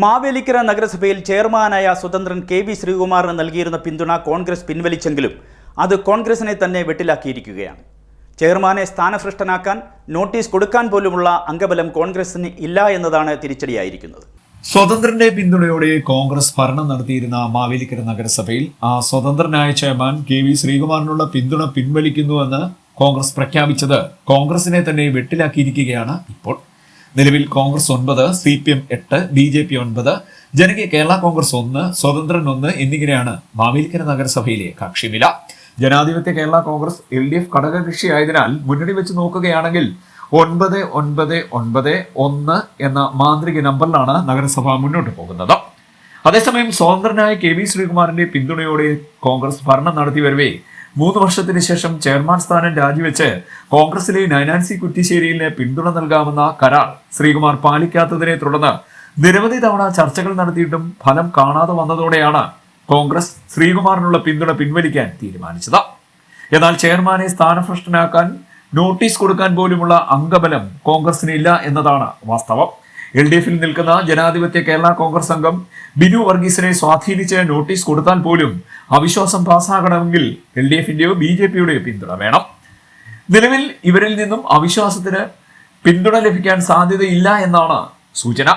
മാവേലിക്കര നഗരസഭയിൽ ചെയർമാനായ സ്വതന്ത്രൻ K V ശ്രീകുമാറിന് നൽകിയിരുന്ന പിന്തുണ കോൺഗ്രസ് പിൻവലിച്ചെങ്കിലും അത് കോൺഗ്രസിനെ തന്നെ വെട്ടിലാക്കിയിരിക്കുകയാണ്. ചെയർമാനെ സ്ഥാനഭ്രഷ്ടനാക്കാൻ നോട്ടീസ് കൊടുക്കാൻ പോലുമുള്ള അംഗബലം കോൺഗ്രസിന് ഇല്ല എന്നതാണ് തിരിച്ചടിയായിരിക്കുന്നത്. സ്വതന്ത്രന്റെ പിന്തുണയോടെ കോൺഗ്രസ് ഭരണം നടത്തിയിരുന്ന മാവേലിക്കര നഗരസഭയിൽ ആ സ്വതന്ത്രനായ ചെയർമാൻ കെ വി ശ്രീകുമാറിനുള്ള പിന്തുണ പിൻവലിക്കുന്നുവെന്ന് കോൺഗ്രസ് പ്രഖ്യാപിച്ചത് കോൺഗ്രസിനെ തന്നെ വെട്ടിലാക്കിയിരിക്കുകയാണ് ഇപ്പോൾ. നിലവിൽ കോൺഗ്രസ് ഒൻപത് സി പി എം എട്ട് ബി ജെ പി ഒൻപത് ജനകീയ കേരള കോൺഗ്രസ് ഒന്ന് സ്വതന്ത്രൻ ഒന്ന് എന്നിങ്ങനെയാണ് മാവേലിക്കര നഗരസഭയിലെ കക്ഷിനില ജനാധിപത്യ Kerala Congress L D F ഘടകകക്ഷിയായതിനാൽ മുന്നണി വെച്ച് നോക്കുകയാണെങ്കിൽ ഒൻപത് ഒൻപത് ഒൻപത് ഒന്ന് എന്ന മാന്ത്രിക നമ്പറിലാണ് നഗരസഭ മുന്നോട്ട് പോകുന്നത്. അതേസമയം സ്വതന്ത്രനായ കെ വി ശ്രീകുമാറിന്റെ പിന്തുണയോടെ കോൺഗ്രസ് ഭരണം നടത്തി വരവേ മൂന്ന് വർഷത്തിന് ശേഷം ചെയർമാൻ സ്ഥാനം രാജിവെച്ച് കോൺഗ്രസിലെ നൈനാൻസി കുറ്റിശ്ശേരിയിലെ പിന്തുണ നൽകാമെന്ന കരാർ ശ്രീകുമാർ പാലിക്കാത്തതിനെ തുടർന്ന് നിരവധി തവണ ചർച്ചകൾ നടത്തിയിട്ടും ഫലം കാണാതെ വന്നതോടെയാണ് കോൺഗ്രസ് ശ്രീകുമാറിനുള്ള പിന്തുണ പിൻവലിക്കാൻ തീരുമാനിച്ചത്. എന്നാൽ ചെയർമാനെ സ്ഥാനഭ്രഷ്ടനാക്കാൻ നോട്ടീസ് കൊടുക്കാൻ പോലുമുള്ള അംഗബലം കോൺഗ്രസിന് ഇല്ല എന്നതാണ് വാസ്തവം. എൽ ഡി എഫിൽ നിൽക്കുന്ന ജനാധിപത്യ കേരള കോൺഗ്രസ് അംഗം ബിനു വർഗീസിനെ സ്വാധീനിച്ച് നോട്ടീസ് കൊടുത്താൽ പോലും അവിശ്വാസം പാസ്സാകണമെങ്കിൽ എൽ ഡി എഫിന്റെയോ ബി ജെ പിയുടെയോ പിന്തുണ വേണം. നിലവിൽ ഇവരിൽ നിന്നും അവിശ്വാസത്തിന് പിന്തുണ ലഭിക്കാൻ സാധ്യതയില്ല എന്നാണ് സൂചന.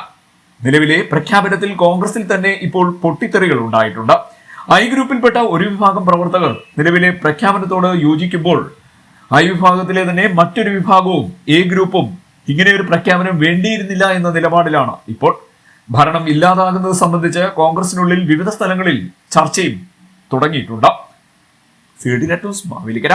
നിലവിലെ പ്രഖ്യാപനത്തിൽ കോൺഗ്രസിൽ തന്നെ ഇപ്പോൾ പൊട്ടിത്തെറികൾ ഉണ്ടായിട്ടുണ്ട്. ഐ ഗ്രൂപ്പിൽപ്പെട്ട ഒരു വിഭാഗം പ്രവർത്തകർ നിലവിലെ പ്രഖ്യാപനത്തോട് യോജിക്കുമ്പോൾ ഐ വിഭാഗത്തിലെ തന്നെ മറ്റൊരു വിഭാഗവും എ ഗ്രൂപ്പും ഇങ്ങനെ ഒരു പ്രഖ്യാപനം വേണ്ടിയിരുന്നില്ല എന്ന നിലപാടിലാണ് ഇപ്പോൾ. ഭരണം ഇല്ലാതാകുന്നത് സംബന്ധിച്ച് കോൺഗ്രസിനുള്ളിൽ വിവിധ സ്ഥലങ്ങളിൽ ചർച്ചയും തുടങ്ങിയിട്ടുണ്ട്. സി നെറ്റോസ് മാവേലിക്കര.